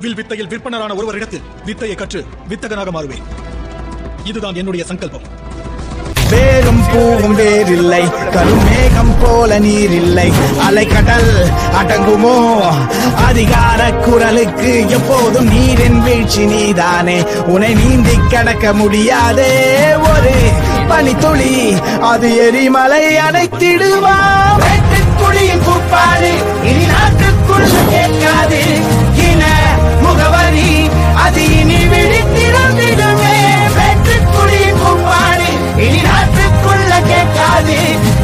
Will வித்தையில் விற்பனரான ஒருவரிடத்தில் வித்தையை கற்று வித்தகனாக மாறுவேன். இதுதான் என்னுடைய சங்கல்பம். வேறும் பூவும் வேறில்லை கருமேகம் போல நீரில்லை. அலைக்கடல் அடங்குமோ? அதிகார குரலுக்கு எப்போதும் நீரின் வீழ்ச்சி நீதானே. உனை நீந்தி கடக்க முடியாதே ஒரு பனித்துளி அது எரிமலை அணைத்திடுமா Daddy